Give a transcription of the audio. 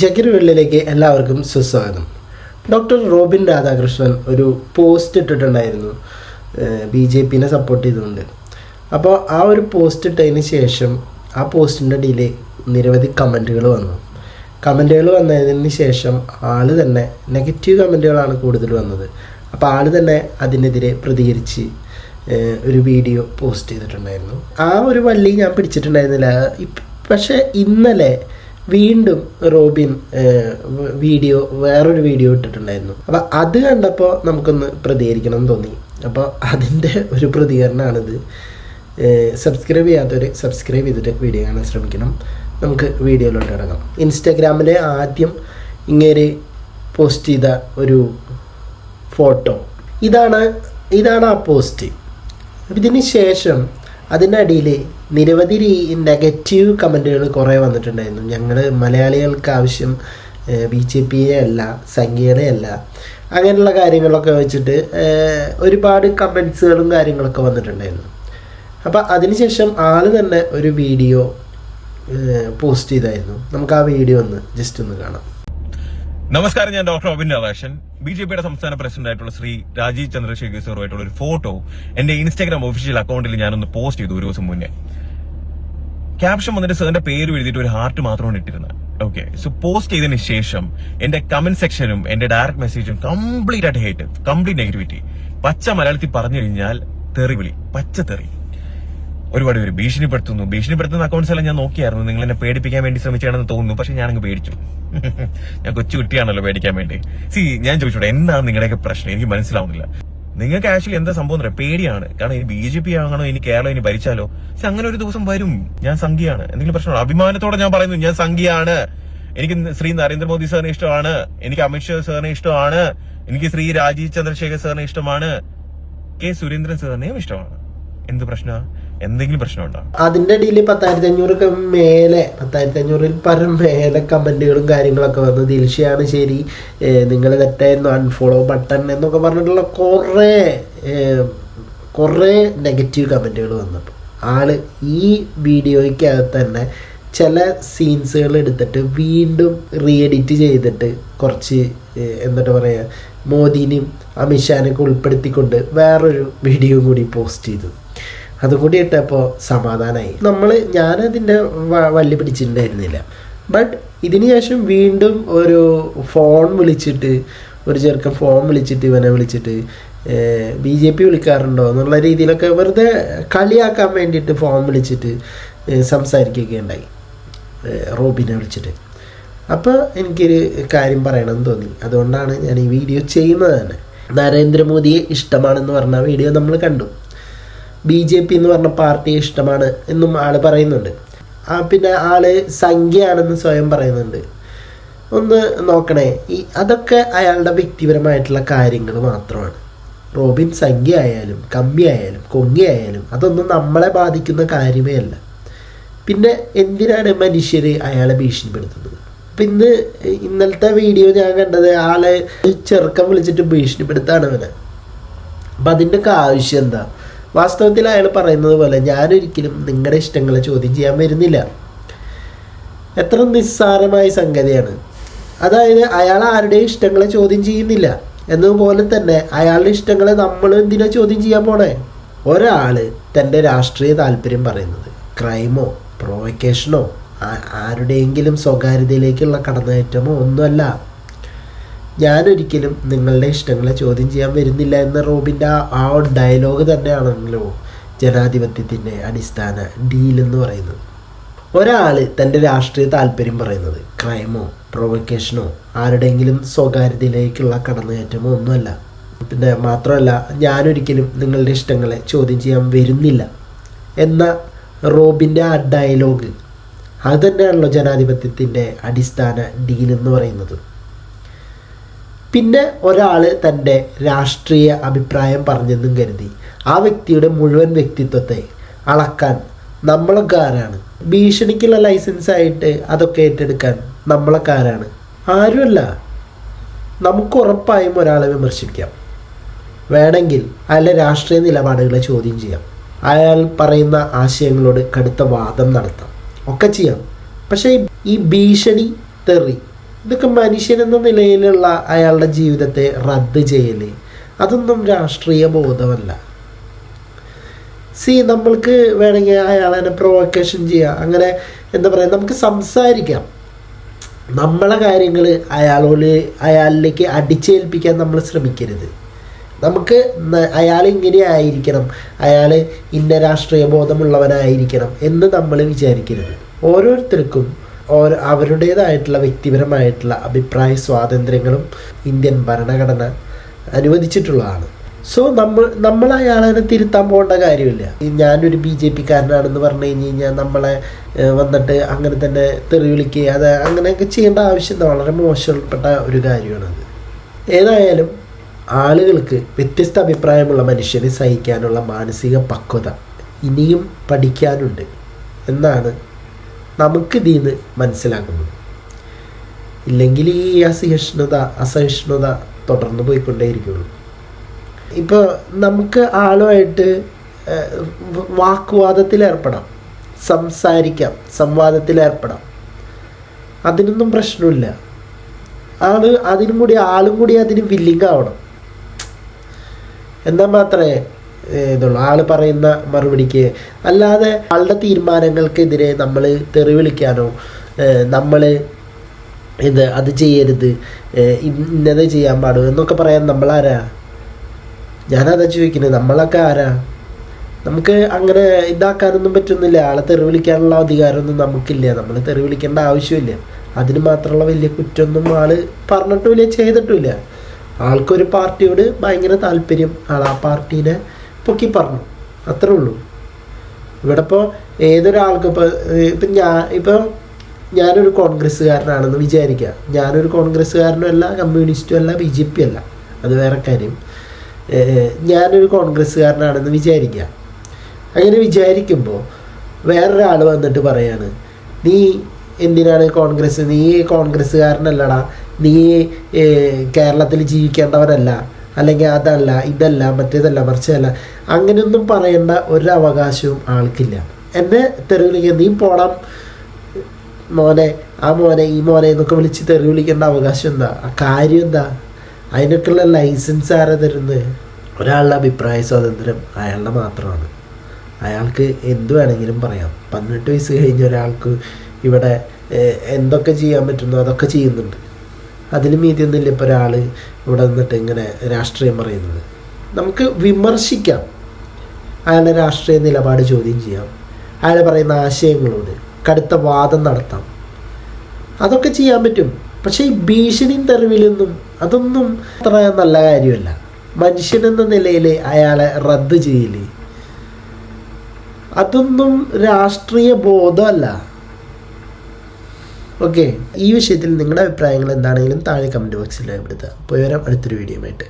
ജഗിർ വെള്ളിലേക്ക് എല്ലാവർക്കും സുസ്വാഗതം. Doctor Robin Radhakrishnan ഒരു പോസ്റ്റ് ഇട്ടിട്ടുണ്ടായിരുന്നു ബി ജെ പിനെ സപ്പോർട്ട് ചെയ്തുകൊണ്ട്. അപ്പോൾ ആ ഒരു പോസ്റ്റ് ഇട്ടതിന് ശേഷം ആ പോസ്റ്റിന്റെ അടിയിൽ നിരവധി കമന്റുകൾ വന്നു. കമന്റുകൾ വന്നതിന് ശേഷം ആൾ തന്നെ നെഗറ്റീവ് കമന്റുകളാണ് കൂടുതൽ വന്നത്. അപ്പോൾ ആൾ തന്നെ അതിനെതിരെ പ്രതികരിച്ച് ഒരു വീഡിയോ പോസ്റ്റ് ചെയ്തിട്ടുണ്ടായിരുന്നു. ആ ഒരു വള്ളി ഞാൻ പിടിച്ചിട്ടുണ്ടായിരുന്നില്ല. പക്ഷേ ഇന്നലെ വീണ്ടും റോബിൻ വീഡിയോ വേറൊരു വീഡിയോ ഇട്ടിട്ടുണ്ടായിരുന്നു. അപ്പോൾ അത് കണ്ടപ്പോൾ നമുക്കൊന്ന് പ്രതികരിക്കണം തോന്നി. അപ്പോൾ അതിന്റെ ഒരു പ്രതികരണമാണിത് സബ്സ്ക്രൈബ് ചെയ്യാത്തവർ സബ്സ്ക്രൈബ് ചെയ്തിട്ട് വീഡിയോ കാണാൻ ശ്രമിക്കണം. നമുക്ക് വീഡിയോയിലോട്ട് കിടക്കാം ഇൻസ്റ്റാഗ്രാമിൽ ആദ്യം ഇങ്ങനെ പോസ്റ്റ് ചെയ്ത ഒരു ഫോട്ടോ. ഇതാണ് ഇതാണ് ആ പോസ്റ്റ് ഇതിന് ശേഷം അതിനടിയിൽ നിരവധി നെഗറ്റീവ് കമന്റുകൾ കുറേ വന്നിട്ടുണ്ടായിരുന്നു. ഞങ്ങൾ മലയാളികൾക്ക് ആവശ്യം ബി ജെ പിയെ അല്ല സംഖ്യയുടെ അല്ല അങ്ങനെയുള്ള കാര്യങ്ങളൊക്കെ വെച്ചിട്ട് ഒരുപാട് കമൻസുകളും കാര്യങ്ങളൊക്കെ വന്നിട്ടുണ്ടായിരുന്നു. അപ്പോൾ അതിനുശേഷം ആൾ തന്നെ ഒരു വീഡിയോ പോസ്റ്റ് ചെയ്തായിരുന്നു. നമുക്ക് ആ വീഡിയോ ഒന്ന് ജസ്റ്റ് ഒന്ന് കാണാം. നമസ്കാരം ഞാൻ doctor Abin Radhakrishnan B J പിയുടെ സംസ്ഥാന പ്രസിഡന്റ് ആയിട്ടുള്ള ശ്രീ രാജീവ് ചന്ദ്രശേഖർ സാറുമായിട്ടുള്ള ഒരു ഫോട്ടോ എന്റെ ഇൻസ്റ്റാഗ്രാം ഒഫീഷ്യൽ അക്കൗണ്ടിൽ ഞാനൊന്ന് പോസ്റ്റ് ചെയ്തു ഒരു ദിവസം മുന്നേ. ക്യാപ്ഷൻ വന്നിട്ട് സാറിന്റെ പേര് എഴുതിയിട്ട് ഒരു ഹാർട്ട് മാത്രമാണ് ഇട്ടിരുന്നത് ഓക്കെ സോ പോസ്റ്റ് ചെയ്തതിന് ശേഷം എന്റെ കമന്റ് സെക്ഷനും എന്റെ ഡയറക്ട് മെസ്സേജും കംപ്ലീറ്റ് ആയിട്ട് ഹേറ്റ് കംപ്ലീറ്റ് നെഗറ്റിവിറ്റി പച്ച മലയാളത്തിൽ പറഞ്ഞു കഴിഞ്ഞാൽ തെറിവിളി പച്ച തെറി. ഒരുപാട് പേര് ഭീഷണിപ്പെടുത്തുന്നു. ഭീഷണിപ്പെടുത്തുന്ന അക്കൗണ്ട്സ് എല്ലാം ഞാൻ നോക്കിയായിരുന്നു. നിങ്ങൾ എന്നെ പേടിപ്പിക്കാൻ വേണ്ടി ശ്രമിച്ചാണെന്ന് തോന്നുന്നു. പക്ഷെ ഞാനങ്ങ് പേടിച്ചു. ഞാൻ കൊച്ചു കുട്ടിയാണല്ലോ പേടിക്കാൻ വേണ്ടി. സി ഞാൻ ചോദിച്ചോട്ടെ എന്താണ് നിങ്ങളുടെയൊക്കെ പ്രശ്നം? എനിക്ക് മനസ്സിലാവുന്നില്ല. നിങ്ങൾക്ക് ആക്ച്വലി എന്താ സംഭവം എന്ന് പേടിയാണ്. കാരണം ഇനി ബി ജെ പി ആകണോ? ഇനി കേരളം ഇനി ഭരിച്ചാലോ? പക്ഷെ അങ്ങനെ ഒരു ദിവസം വരും. ഞാൻ സംഖ്യയാണ്. എന്തെങ്കിലും പ്രശ്നമാണ് അഭിമാനത്തോടെ ഞാൻ പറയുന്നു ഞാൻ സംഖ്യയാണ്. എനിക്ക് ശ്രീ നരേന്ദ്രമോദി സാറിനെ ഇഷ്ടമാണ്. എനിക്ക് അമിത്ഷാ സാറിനെ ഇഷ്ടമാണ്. എനിക്ക് ശ്രീ രാജീവ് ചന്ദ്രശേഖർ സാറിനെ ഇഷ്ടമാണ്. കെ സുരേന്ദ്രൻ സാറിനെയും ഇഷ്ടമാണ്. എന്ത് പ്രശ്ന എന്തെങ്കിലും പ്രശ്നമുണ്ടോ? അതിന്റെ ഇടയിൽ പത്തായിരത്തി അഞ്ഞൂറൊക്കെ മേലെ പത്തായിരത്തി അഞ്ഞൂറിൽ പരം മേലെ കമന്റുകളും കാര്യങ്ങളൊക്കെ വന്നു. ദിൽഷയാണ് ശരി നിങ്ങൾ തെറ്റായിരുന്നു അൺഫോളോ ബട്ടൺ എന്നൊക്കെ പറഞ്ഞിട്ടുള്ള കുറേ കുറേ നെഗറ്റീവ് കമന്റുകൾ വന്നപ്പോൾ ആൾ ഈ വീഡിയോയ്ക്കകത്ത് തന്നെ ചില സീൻസുകൾ എടുത്തിട്ട് വീണ്ടും റീ എഡിറ്റ് ചെയ്തിട്ട് കുറച്ച് എന്നിട്ട് പറയുക മോദിനെയും അമിത്ഷാനൊക്കെ ഉൾപ്പെടുത്തിക്കൊണ്ട് വേറൊരു വീഡിയോ കൂടി പോസ്റ്റ് ചെയ്തു. അതും കൂടി ഇട്ടപ്പോൾ സമാധാനമായി നമ്മൾ ഞാനതിന്റെ വ- വള്ളി പിടിച്ചിട്ടുണ്ടായിരുന്നില്ല. ബട്ട് ഇതിന് ശേഷം വീണ്ടും ഒരു ഫോൺ വിളിച്ചിട്ട് ഒരു ചെറുക്കൻ ഫോൺ വിളിച്ചിട്ട് ഇവനെ വിളിച്ചിട്ട് ബി ജെ പി വിളിക്കാറുണ്ടോ എന്നുള്ള രീതിയിലൊക്കെ വെറുതെ കളിയാക്കാൻ വേണ്ടിയിട്ട് ഫോൺ വിളിച്ചിട്ട് സംസാരിക്കുകയൊക്കെ ഉണ്ടായി റോബിനെ വിളിച്ചിട്ട്. അപ്പോൾ എനിക്കൊരു കാര്യം പറയണമെന്ന് തോന്നി. അതുകൊണ്ടാണ് ഞാൻ ഈ വീഡിയോ ചെയ്യുന്നത് തന്നെ. നരേന്ദ്രമോദിയെ ഇഷ്ടമാണെന്ന് പറഞ്ഞ വീഡിയോ നമ്മൾ കണ്ടു. ബി ജെ പി എന്ന് പറഞ്ഞ പാർട്ടിയെ ഇഷ്ടമാണ് എന്നും ആൾ പറയുന്നുണ്ട്. ആ പിന്നെ ആൾ സംഖ്യയാണെന്ന് സ്വയം പറയുന്നുണ്ട്. ഒന്ന് നോക്കണേ ഈ അതൊക്കെ അയാളുടെ വ്യക്തിപരമായിട്ടുള്ള കാര്യങ്ങൾ മാത്രമാണ്. റോബിൻ സംഖ്യ ആയാലും കമ്മി ആയാലും കൊങ്ങി ആയാലും അതൊന്നും നമ്മളെ ബാധിക്കുന്ന കാര്യമേ അല്ല. പിന്നെ എന്തിനാണ് മനുഷ്യർ അയാളെ ഭീഷണിപ്പെടുത്തുന്നത്? അപ്പം ഇന്ന് ഇന്നലത്തെ വീഡിയോ ഞാൻ കണ്ടത് ആളെ ചെറുക്കം വിളിച്ചിട്ട് ഭീഷണിപ്പെടുത്താണ് അവനെ. അപ്പം അതിന്റെയൊക്കെ ആവശ്യം എന്താ? വാസ്തവത്തിൽ അയാൾ പറയുന്നത് പോലെ ഞാനൊരിക്കലും നിങ്ങളുടെ ഇഷ്ടങ്ങളെ ചോദ്യം ചെയ്യാൻ വരുന്നില്ല. എത്ര നിസ്സാരമായ സംഗതിയാണ്. അതായത് അയാൾ ആരുടെയും ഇഷ്ടങ്ങളെ ചോദ്യം ചെയ്യുന്നില്ല. എന്നതുപോലെ തന്നെ അയാളുടെ ഇഷ്ടങ്ങളെ നമ്മൾ എന്തിനാ ചോദ്യം ചെയ്യാൻ പോണേ? ഒരാൾ തന്റെ രാഷ്ട്രീയ താല്പര്യം പറയുന്നത് ക്രൈമോ പ്രൊവക്കേഷനോ ആരുടെയെങ്കിലും സ്വകാര്യതയിലേക്കുള്ള കടന്നുകയറ്റമോ ഒന്നുമല്ല. ഞാനൊരിക്കലും നിങ്ങളുടെ ഇഷ്ടങ്ങളെ ചോദ്യം ചെയ്യാൻ വരുന്നില്ല എന്ന റോബിന്റെ ആ ഡയലോഗ് തന്നെയാണല്ലോ ജനാധിപത്യത്തിന്റെ അടിസ്ഥാന ഡീൽ എന്ന് പറയുന്നത്. ഒരാൾ തന്റെ രാഷ്ട്രീയ താല്പര്യം പറയുന്നത് ക്രൈമോ പ്രൊവക്കേഷനോ ആരുടെയെങ്കിലും സ്വകാര്യതയിലേക്കുള്ള കടന്നുകയറ്റമോ ഒന്നുമല്ല. പിന്നെ മാത്രമല്ല ഞാനൊരിക്കലും നിങ്ങളുടെ ഇഷ്ടങ്ങളെ ചോദ്യം ചെയ്യാൻ വരുന്നില്ല എന്ന റോബിന്റെ ആ ഡയലോഗ് അത് തന്നെയാണല്ലോ ജനാധിപത്യത്തിന്റെ അടിസ്ഥാന ഡീൽ എന്ന് പറയുന്നത്. പിന്നെ ഒരാൾ തന്റെ രാഷ്ട്രീയ അഭിപ്രായം പറഞ്ഞെന്നും കരുതി. ആ വ്യക്തിയുടെ മുഴുവൻ വ്യക്തിത്വത്തെ അളക്കാൻ നമ്മളൊക്കെ ആരാണ് ഭീഷണിക്കുള്ള ലൈസൻസ് ആയിട്ട് അതൊക്കെ ഏറ്റെടുക്കാൻ നമ്മളൊക്കെ ആരാണ് ആരുമല്ല. നമുക്ക് ഉറപ്പായും ഒരാളെ വിമർശിക്കാം. വേണമെങ്കിൽ അയാളുടെ രാഷ്ട്രീയ നിലപാടുകളെ ചോദ്യം ചെയ്യാം. അയാൾ പറയുന്ന ആശയങ്ങളോട് കടുത്ത വാദം നടത്താം. ഒക്കെ ചെയ്യാം. പക്ഷേ ഈ ഭീഷണി തെറി ഇതൊക്കെ മനുഷ്യൻ എന്ന നിലയിലുള്ള അയാളുടെ ജീവിതത്തെ റദ്ദ് ചെയ്യൽ അതൊന്നും രാഷ്ട്രീയ ബോധമല്ല. സി നമ്മൾക്ക് വേണമെങ്കിൽ അയാളെ പ്രൊവക്കേഷൻ ചെയ്യാം. അങ്ങനെ എന്താ പറയുക നമുക്ക് സംസാരിക്കാം. നമ്മളെ കാര്യങ്ങൾ അയാളോട് അയാളിലേക്ക് അടിച്ചേൽപ്പിക്കാൻ നമ്മൾ ശ്രമിക്കരുത്. നമുക്ക് അയാൾ ഇങ്ങനെ ആയിരിക്കണം. അയാൾ ഇന്ന രാഷ്ട്രീയ ബോധമുള്ളവനായിരിക്കണം എന്ന് നമ്മൾ വിചാരിക്കരുത്. ഓരോരുത്തർക്കും ഓരോ അവരുടേതായിട്ടുള്ള വ്യക്തിപരമായിട്ടുള്ള അഭിപ്രായ സ്വാതന്ത്ര്യങ്ങളും ഇന്ത്യൻ ഭരണഘടന അനുവദിച്ചിട്ടുള്ളതാണ്. സോ നമ്മൾ നമ്മൾ അയാളെ തിരുത്താൻ പോകേണ്ട കാര്യമില്ല. ഞാനൊരു ബി ജെ പിക്കാരനാണെന്ന് പറഞ്ഞു കഴിഞ്ഞ് കഴിഞ്ഞാൽ നമ്മളെ വന്നിട്ട് അങ്ങനെ തന്നെ തെറി വിളിക്കുക അത് അങ്ങനെയൊക്കെ ചെയ്യേണ്ട ആവശ്യം വളരെ മോശപ്പെട്ട ഒരു കാര്യമാണത് ഏതായാലും ആളുകൾക്ക് വ്യത്യസ്ത അഭിപ്രായമുള്ള മനുഷ്യനെ സഹിക്കാനുള്ള മാനസിക പക്വത ഇനിയും പഠിക്കാനുണ്ട്. എന്നാണ് നമുക്ക് ഇതിന്ന് മനസ്സിലാക്കുന്നത് ഇല്ലെങ്കിൽ ഈ അസഹിഷ്ണുത അസഹിഷ്ണുത തുടർന്ന് പോയിക്കൊണ്ടേയിരിക്കുള്ളൂ ഇപ്പോൾ നമുക്ക് ആളുമായിട്ട് ഏഹ്, വ- വാഗ്വാദത്തിൽ ഏർപ്പെടാം സംസാരിക്കാം സംവാദത്തിൽ ഏർപ്പെടാം അതിനൊന്നും പ്രശ്നമില്ല. ആൾ അതിനും കൂടി ആളും കൂടി അതിന് വില്ലിംഗ് ആവണം. എന്നാൽ മാത്രമേ ഇതുള്ളൂ. ആൾ പറയുന്ന മറുപടിക്ക് അല്ലാതെ ആളുടെ തീരുമാനങ്ങൾക്കെതിരെ നമ്മൾ തെറി വിളിക്കാനോ നമ്മൾ ഇത് അത് ചെയ്യരുത് ഇന്നത് ചെയ്യാൻ പാടും എന്നൊക്കെ പറയാൻ നമ്മളാരാ? ഞാനതാ ചോദിക്കുന്നത് നമ്മളൊക്കെ ആരാ? നമുക്ക് അങ്ങനെ ഇതാക്കാനൊന്നും പറ്റുന്നില്ല. ആളെ തെറി വിളിക്കാനുള്ള അധികാരമൊന്നും നമുക്കില്ല. നമ്മൾ തെറി വിളിക്കേണ്ട ആവശ്യമില്ല. അതിന് മാത്രമുള്ള വലിയ കുറ്റമൊന്നും ആൾ പറഞ്ഞിട്ടുമില്ല ചെയ്തിട്ടുമില്ല. ആൾക്കൊരു പാർട്ടിയോട് ഭയങ്കര താല്പര്യം. ആൾ ആ പാർട്ടീനെ പൊക്കി പറഞ്ഞു. അത്രേ ഉള്ളൂ. ഇവിടെ ഇപ്പോൾ ഏതൊരാൾക്ക് ഇപ്പോൾ ഇപ്പം ഞാൻ ഇപ്പം ഞാനൊരു കോൺഗ്രസ്സുകാരനാണെന്ന് വിചാരിക്കുക. ഞാനൊരു കോൺഗ്രസ്സുകാരനും അല്ല കമ്മ്യൂണിസ്റ്റും അല്ല ബി ജെ പി അല്ല. അത് വേറെ കാര്യം. ഞാനൊരു കോൺഗ്രസ്സുകാരനാണെന്ന് വിചാരിക്കുക. അങ്ങനെ വിചാരിക്കുമ്പോൾ വേറൊരാൾ വന്നിട്ട് പറയാണ് നീ എന്തിനാണ് കോൺഗ്രസ് നീ കോൺഗ്രസ്സുകാരനല്ലടാ. നീ കേരളത്തിൽ ജീവിക്കേണ്ടവനല്ല. അല്ലെങ്കിൽ അതല്ല ഇതല്ല മറ്റേതല്ല മറിച്ചതല്ല അങ്ങനെയൊന്നും പറയേണ്ട ഒരു ആൾക്കില്ല. എന്നെ തെറി വിളിക്കാൻ നീ പോടാം മോനെ ആ മോനെ ഈ മോനെ എന്നൊക്കെ വിളിച്ച് തെറി വിളിക്കേണ്ട അവകാശം എന്താ? ആ കാര്യം എന്താ? അതിനൊക്കെയുള്ള ലൈസൻസ് ആരാ തരുന്നത്? ഒരാളുടെ അഭിപ്രായ സ്വാതന്ത്ര്യം അയാളുടെ മാത്രമാണ്. അയാൾക്ക് എന്ത് വേണമെങ്കിലും പറയാം. പതിനെട്ട് വയസ്സ് കഴിഞ്ഞ ഒരാൾക്ക് ഇവിടെ എന്തൊക്കെ ചെയ്യാൻ പറ്റുന്നു അതൊക്കെ ചെയ്യുന്നുണ്ട്. അതിന് മീതിയൊന്നുമില്ല ഇപ്പോൾ ഒരാൾ ഇവിടെ നിന്നിട്ട് ഇങ്ങനെ രാഷ്ട്രീയം പറയുന്നത്. നമുക്ക് വിമർശിക്കാം. അയാളുടെ രാഷ്ട്രീയ നിലപാട് ചോദ്യം ചെയ്യാം. അയാൾ പറയുന്ന ആശയങ്ങളോട് കടുത്ത വാദം നടത്താം. അതൊക്കെ ചെയ്യാൻ പറ്റും. പക്ഷേ ഈ ഭീഷണിയും തെറിവിലൊന്നും അതൊന്നും അത്ര നല്ല കാര്യമല്ല. മനുഷ്യനെന്ന നിലയിൽ അയാളെ റദ്ദ് ചെയ്യില്ലേ അതൊന്നും രാഷ്ട്രീയ ബോധമല്ല. ഓക്കെ ഈ വിഷയത്തിൽ നിങ്ങളുടെ അഭിപ്രായങ്ങൾ എന്താണെങ്കിലും താഴെ കമന്റ് ബോക്സിൽ രേഖപ്പെടുത്തുക. പോയി വരാം അടുത്തൊരു വീഡിയോ ആയിട്ട്.